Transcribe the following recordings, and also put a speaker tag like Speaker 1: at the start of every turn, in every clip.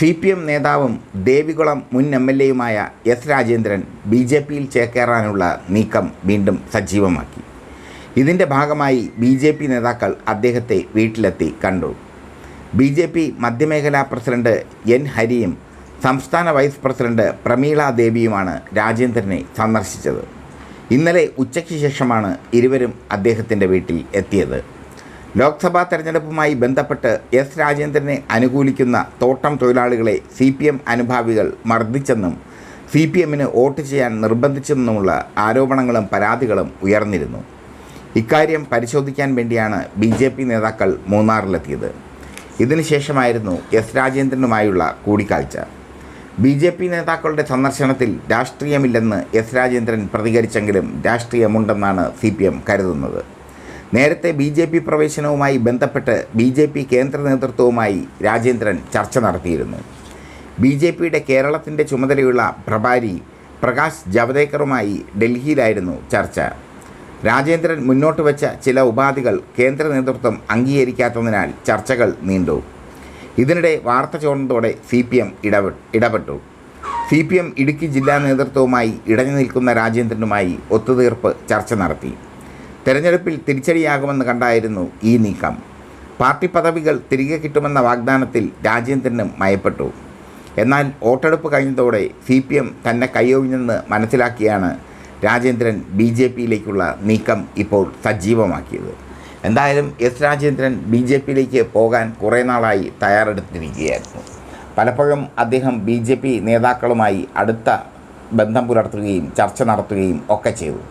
Speaker 1: C P M നേതാവും ദേവികുളം മുൻ M L എയുമായ എസ് രാജേന്ദ്രൻ ബി ജെ പിയിൽ ചേക്കേറാനുള്ള നീക്കം വീണ്ടും സജീവമാക്കി ഇതിൻ്റെ ഭാഗമായി ബി ജെ പി നേതാക്കൾ അദ്ദേഹത്തെ വീട്ടിലെത്തി കണ്ടു ബി ജെ പി മധ്യമേഖലാ പ്രസിഡന്റ് എൻ ഹരിയും സംസ്ഥാന വൈസ് പ്രസിഡന്റ് പ്രമീള ദേവിയുമാണ് രാജേന്ദ്രനെ സന്ദർശിച്ചത് ഇന്നലെ ഉച്ചയ്ക്ക് ശേഷമാണ് ഇരുവരും അദ്ദേഹത്തിൻ്റെ വീട്ടിൽ എത്തിയത് ലോക്സഭാ തെരഞ്ഞെടുപ്പുമായി ബന്ധപ്പെട്ട് എസ് രാജേന്ദ്രനെ അനുകൂലിക്കുന്ന തോട്ടം തൊഴിലാളികളെ സി പി എം അനുഭാവികൾ മർദ്ദിച്ചെന്നും സി പി എമ്മിന് വോട്ട് ചെയ്യാൻ നിർബന്ധിച്ചെന്നുമുള്ള ആരോപണങ്ങളും പരാതികളും ഉയർന്നിരുന്നു ഇക്കാര്യം പരിശോധിക്കാൻ വേണ്ടിയാണ് ബി ജെ പി നേതാക്കൾ മൂന്നാറിലെത്തിയത് ഇതിനുശേഷമായിരുന്നു എസ് രാജേന്ദ്രനുമായുള്ള കൂടിക്കാഴ്ച ബി ജെ പി നേതാക്കളുടെ സന്ദർശനത്തിൽ രാഷ്ട്രീയമില്ലെന്ന് എസ് രാജേന്ദ്രൻ പ്രതികരിച്ചെങ്കിലും രാഷ്ട്രീയമുണ്ടെന്നാണ് സി പി എം കരുതുന്നത് നേരത്തെ ബി ജെ പി പ്രവേശനവുമായി ബന്ധപ്പെട്ട് ബി ജെ പി കേന്ദ്ര നേതൃത്വവുമായി രാജേന്ദ്രൻ ചർച്ച നടത്തിയിരുന്നു ബി ജെ പിയുടെ കേരളത്തിൻ്റെ ചുമതലയുള്ള പ്രഭാരി പ്രകാശ് ജാവദേക്കറുമായി ഡൽഹിയിലായിരുന്നു ചർച്ച രാജേന്ദ്രൻ മുന്നോട്ട് വെച്ച ചില ഉപാധികൾ കേന്ദ്ര നേതൃത്വം അംഗീകരിക്കാത്തതിനാൽ ചർച്ചകൾ നീണ്ടു ഇതിനിടെ വാർത്ത ചോർന്നതോടെ സി പി എം ഇടപെട്ടു സി പി എം ഇടുക്കി ജില്ലാ നേതൃത്വവുമായി ഇടഞ്ഞു നിൽക്കുന്ന രാജേന്ദ്രനുമായി ഒത്തുതീർപ്പ് ചർച്ച നടത്തി തെരഞ്ഞെടുപ്പിൽ തിരിച്ചടിയാകുമെന്ന് കണ്ടായിരുന്നു ഈ നീക്കം പാർട്ടി പദവികൾ തിരികെ കിട്ടുമെന്ന വാഗ്ദാനത്തിൽ രാജേന്ദ്രനും മയപ്പെട്ടു എന്നാൽ വോട്ടെടുപ്പ് കഴിഞ്ഞതോടെ സി പി എം തന്നെ കൈയൊഴിഞ്ഞെന്ന് മനസ്സിലാക്കിയാണ് രാജേന്ദ്രൻ ബി ജെ പിയിലേക്കുള്ള നീക്കം ഇപ്പോൾ സജീവമാക്കിയത് എന്തായാലും എസ് രാജേന്ദ്രൻ ബി ജെ പിയിലേക്ക് പോകാൻ കുറേ നാളായി തയ്യാറെടുത്തിരിക്കുകയായിരുന്നു പലപ്പോഴും അദ്ദേഹം ബി ജെ പി നേതാക്കളുമായി അടുത്ത ബന്ധം പുലർത്തുകയും ചർച്ച നടത്തുകയും ഒക്കെ ചെയ്തു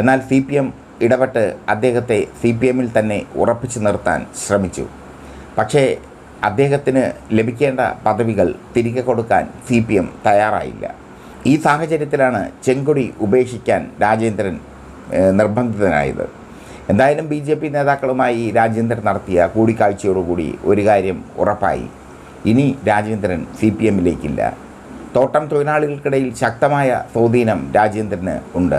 Speaker 1: എന്നാൽ സി പി എം ഇടപെട്ട് അദ്ദേഹത്തെ സി പി എമ്മിൽ തന്നെ ഉറപ്പിച്ചു നിർത്താൻ ശ്രമിച്ചു പക്ഷേ അദ്ദേഹത്തിന് ലഭിക്കേണ്ട പദവികൾ തിരികെ കൊടുക്കാൻ സി പി എം തയ്യാറായില്ല ഈ സാഹചര്യത്തിലാണ് ചെങ്കൊടി ഉപേക്ഷിക്കാൻ രാജേന്ദ്രൻ നിർബന്ധിതനായത് എന്തായാലും ബി ജെ പി നേതാക്കളുമായി രാജേന്ദ്രൻ നടത്തിയ കൂടിക്കാഴ്ചയോടുകൂടി ഒരു കാര്യം ഉറപ്പായി ഇനി രാജേന്ദ്രൻ സി പി എമ്മിലേക്കില്ല തോട്ടം തൊഴിലാളികൾക്കിടയിൽ ശക്തമായ സ്വാധീനം രാജേന്ദ്രന് ഉണ്ട്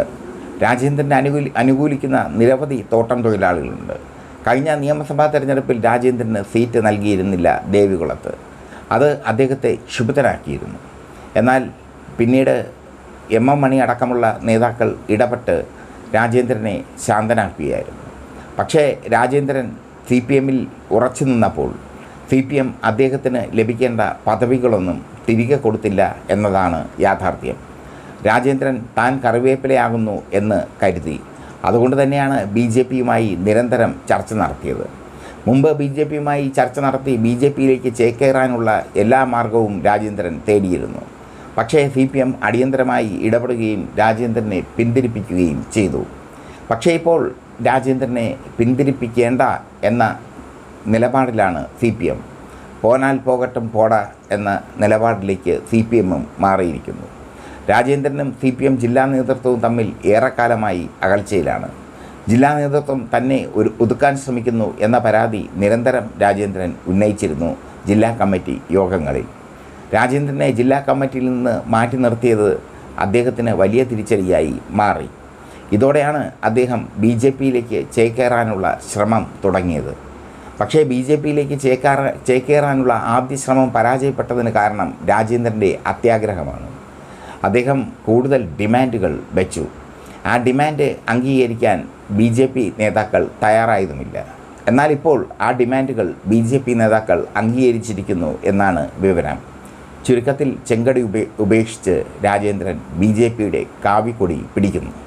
Speaker 1: രാജേന്ദ്രനെ അനുകൂലി അനുകൂലിക്കുന്ന നിരവധി തോട്ടം തൊഴിലാളികളുണ്ട് കഴിഞ്ഞ നിയമസഭാ തെരഞ്ഞെടുപ്പിൽ രാജേന്ദ്രന് സീറ്റ് നൽകിയിരുന്നില്ല ദേവികുളത്ത് അത് അദ്ദേഹത്തെ ക്ഷുഭിതനാക്കിയിരുന്നു എന്നാൽ പിന്നീട് എം എം മണി അടക്കമുള്ള നേതാക്കൾ ഇടപെട്ട് രാജേന്ദ്രനെ ശാന്തനാക്കുകയായിരുന്നു പക്ഷേ രാജേന്ദ്രൻ സി പി എമ്മിൽ ഉറച്ചു നിന്നപ്പോൾ സി പി എം അദ്ദേഹത്തിന് ലഭിക്കേണ്ട പദവികളൊന്നും തിരികെ കൊടുത്തില്ല എന്നതാണ് യാഥാർത്ഥ്യം രാജേന്ദ്രൻ താൻ കറിവേപ്പിലയാകുന്നു എന്ന് കരുതി അതുകൊണ്ട് തന്നെയാണ് ബി ജെ പിയുമായി നിരന്തരം ചർച്ച നടത്തിയത് മുമ്പ് ബി ജെ പിയുമായി ചർച്ച നടത്തി ബി ജെ പിയിലേക്ക് ചേക്കേറാനുള്ള എല്ലാ മാർഗവും രാജേന്ദ്രൻ തേടിയിരുന്നു പക്ഷേ സി പി എം അടിയന്തരമായി ഇടപെടുകയും രാജേന്ദ്രനെ പിന്തിരിപ്പിക്കുകയും ചെയ്തു പക്ഷേ ഇപ്പോൾ രാജേന്ദ്രനെ പിന്തിരിപ്പിക്കേണ്ട എന്ന നിലപാടിലാണ് സി പി എം പോനാൽ പോകട്ടും പോട എന്ന നിലപാടിലേക്ക് സി പി എമ്മും മാറിയിരിക്കുന്നു രാജേന്ദ്രനും സി പി എം ജില്ലാ നേതൃത്വവും തമ്മിൽ ഏറെക്കാലമായി അകൽച്ചയിലാണ് ജില്ലാ നേതൃത്വം തന്നെ ഒരു ഒതുക്കാൻ ശ്രമിക്കുന്നു എന്ന പരാതി നിരന്തരം രാജേന്ദ്രൻ ഉന്നയിച്ചിരുന്നു ജില്ലാ കമ്മിറ്റി യോഗങ്ങളിൽ രാജേന്ദ്രനെ ജില്ലാ കമ്മിറ്റിയിൽ നിന്ന് മാറ്റി നിർത്തിയത് അദ്ദേഹത്തിന് വലിയ തിരിച്ചടിയായി മാറി ഇതോടെയാണ് അദ്ദേഹം ബി ജെ പിയിലേക്ക് ചേക്കേറാനുള്ള ശ്രമം തുടങ്ങിയത് പക്ഷേ ബി ജെ പിയിലേക്ക് ചേക്കാറ ചേക്കേറാനുള്ള ആദ്യ ശ്രമം പരാജയപ്പെട്ടതിന് കാരണം രാജേന്ദ്രൻ്റെ അത്യാഗ്രഹമാണ് അദ്ദേഹം കൂടുതൽ ഡിമാൻഡുകൾ വെച്ചു ആ ഡിമാൻഡ് അംഗീകരിക്കാൻ ബി ജെ പി നേതാക്കൾ തയ്യാറായതുമില്ല എന്നാൽ ഇപ്പോൾ ആ ഡിമാൻഡുകൾ ബി ജെ പി നേതാക്കൾ അംഗീകരിച്ചിരിക്കുന്നു എന്നാണ് വിവരം ചുരുക്കത്തിൽ ചെങ്കടി ഉപേ ഉപേക്ഷിച്ച് രാജേന്ദ്രൻ ബി ജെ പിയുടെ കാവ്യക്കൊടി പിടിക്കുന്നു